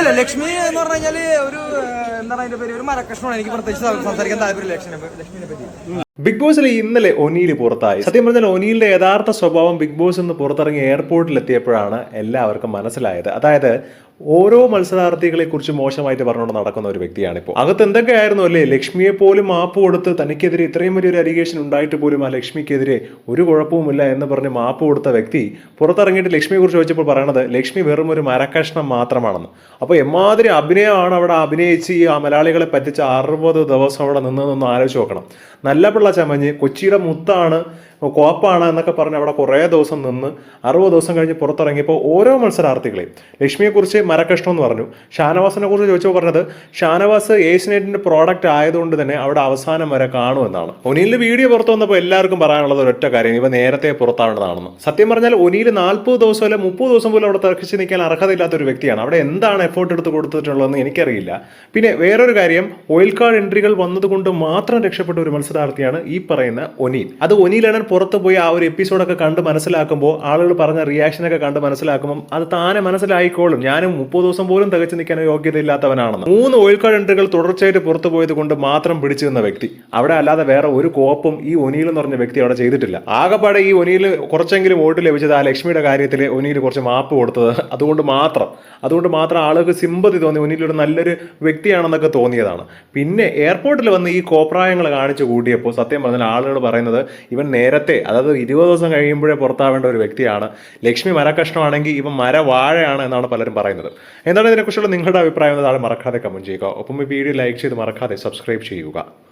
ഇല്ല ലക്ഷ്മി എന്ന് പറഞ്ഞു കഴിഞ്ഞാൽ ഒരു എന്താണ് അതിന്റെ പേര്? ഒരു മരക്കഷ്ണമാണ് എനിക്ക് പ്രത്യേകിച്ച് സംസാരിക്കാൻ താല്പര്യം ലക്ഷ്മിനെ ലക്ഷ്മിനെ പറ്റി. ബിഗ് ബോസിൽ ഇന്നലെ ഒനീൽ പുറത്തായി. സത്യം പറഞ്ഞാൽ ഒനീലിന്റെ യഥാർത്ഥ സ്വഭാവം ബിഗ് ബോസ് എന്ന് പുറത്തിറങ്ങി എയർപോർട്ടിൽ എത്തിയപ്പോഴാണ് എല്ലാവർക്കും മനസ്സിലായത്. അതായത് ഓരോ മത്സരാർത്ഥികളെ കുറിച്ച് മോശമായിട്ട് പറഞ്ഞുകൊണ്ട് നടക്കുന്ന ഒരു വ്യക്തിയാണ് ഇപ്പോൾ അകത്ത് എന്തൊക്കെയായിരുന്നു അല്ലേ? ലക്ഷ്മിയെ പോലും മാപ്പ് കൊടുത്ത് തനിക്കെതിരെ ഇത്രയും വലിയൊരു അലിഗേഷൻ ഉണ്ടായിട്ട് പോലും ആ ലക്ഷ്മിക്കെതിരെ ഒരു കുഴപ്പവുമില്ല എന്ന് പറഞ്ഞ് മാപ്പ് കൊടുത്ത വ്യക്തി പുറത്തിറങ്ങിയിട്ട് ലക്ഷ്മിയെ കുറിച്ച് ചോദിച്ചപ്പോൾ പറയണത് ലക്ഷ്മി വെറും ഒരു മരക്കഷ്ണം മാത്രമാണെന്ന്. അപ്പോൾ എമ്മാതിരി അഭിനയമാണ് അവിടെ അഭിനയിച്ച് ഈ ആ മലയാളികളെ പറ്റിച്ച അറുപത് ദിവസം അവിടെ നിന്ന് ആലോചിച്ച് നോക്കണം. നല്ല പിള്ള ചമഞ്ഞ് കൊച്ചിയുടെ മുത്താണ് കോപ്പാണ് എന്നൊക്കെ പറഞ്ഞ് അവിടെ കുറേ ദിവസം നിന്ന് അറുപത് ദിവസം കഴിഞ്ഞ് പുറത്തിറങ്ങിയപ്പോൾ ഓരോ മത്സരാർത്ഥികളെയും. ലക്ഷ്മിയെക്കുറിച്ച് മരക്കഷ്ണം എന്ന് പറഞ്ഞു. ഷാനവാസിനെ കുറിച്ച് ചോദിച്ചപ്പോൾ പറഞ്ഞത് ഷാനവാസ് ഏഷ്യനെറ്റിന്റെ പ്രോഡക്റ്റ് ആയതുകൊണ്ട് തന്നെ അവിടെ അവസാനം വരെ കാണുമെന്നാണ് ഒനീലിന്റെ വീഡിയോ പുറത്തു വന്നപ്പോൾ എല്ലാവർക്കും പറയാനുള്ളത് ഒരൊറ്റ കാര്യം ഇവ നേരത്തെ പുറത്താവേണ്ടതാണെന്ന് സത്യം പറഞ്ഞാൽ ഒനിയിൽ നാൽപ്പത് ദിവസം അല്ലെ മുപ്പത് ദിവസം പോലും അവിടെ തർക്കിച്ച് നിൽക്കാൻ അർഹതയില്ലാത്ത ഒരു വ്യക്തിയാണ്. അവിടെ എന്താണ് എഫേർട്ട് എടുത്ത് കൊടുത്തിട്ടുള്ളതെന്ന് എനിക്കറിയില്ല. പിന്നെ വേറൊരു കാര്യം ഓയിൽ കാർഡ് എൻട്രികൾ വന്നതുകൊണ്ട് മാത്രം രക്ഷപ്പെട്ട ഒരു മത്സരാർത്ഥിയാണ് ഈ പറയുന്ന ഒനീൽ അത് ഒനീലാണ് പുറത്ത് പോയി ആ ഒരു എപ്പിസോഡൊക്കെ കണ്ട് മനസ്സിലാക്കുമ്പോൾ ആളുകൾ പറഞ്ഞ റിയാക്ഷനൊക്കെ കണ്ട് മനസ്സിലാക്കുമ്പോൾ അത് താനെ മനസ്സിലായിക്കോളും. ഞാനും മുപ്പത് ദിവസം പോലും തികച്ചു നിൽക്കാൻ യോഗ്യത യോഗ്യതയില്ലാത്തവനാണെന്ന്. മൂന്ന് ഓയിൽ കാർഡ് എൻട്രികൾ തുടർച്ചയായിട്ട് പുറത്തു പോയത് കൊണ്ട് മാത്രം പിടിച്ചു നിന്ന വ്യക്തി. അവിടെ അല്ലാതെ വേറെ ഒരു കോപ്പും ഈ ഒനിയിൽ എന്ന് പറഞ്ഞ വ്യക്തി അവിടെ ചെയ്തിട്ടില്ല. ആകെപ്പാടെ ഈ ഒനിയിൽ കുറച്ചെങ്കിലും വോട്ട് ലഭിച്ചത് ആ ലക്ഷ്മിയുടെ കാര്യത്തിൽ ഒനിയിൽ കുറച്ച് മാപ്പ് കൊടുത്തത്. അതുകൊണ്ട് മാത്രം. അതുകൊണ്ട് മാത്രം ആളുകൾക്ക് സിമ്പതി തോന്നി. ഒനിയിൽ ഒരു നല്ലൊരു വ്യക്തിയാണെന്നൊക്കെ തോന്നിയതാണ്. പിന്നെ എയർപോർട്ടിൽ വന്ന് ഈ കോപ്രായങ്ങൾ കാണിച്ചു കൂട്ടിയപ്പോൾ സത്യം പറഞ്ഞാൽ ആളുകൾ പറയുന്നത് ഇവൻ നേരത്തെ അതായത് ഇരുപത് ദിവസം കഴിയുമ്പോഴേ പുറത്താവേണ്ട ഒരു വ്യക്തിയാണ്. ലക്ഷ്മി മരക്കഷ്ണമാണെങ്കിൽ മര വാഴയാണ് എന്നാണ് പലരും പറയുന്നത്. എന്താണ് ഇതിനെക്കുറിച്ചുള്ള നിങ്ങളുടെ അഭിപ്രായം എന്നതാണ് മറക്കാതെ കമന്റ് ചെയ്യുക. ഒപ്പം ഈ വീഡിയോ ലൈക്ക് ചെയ്ത് മറക്കാതെ സബ്സ്ക്രൈബ് ചെയ്യുക.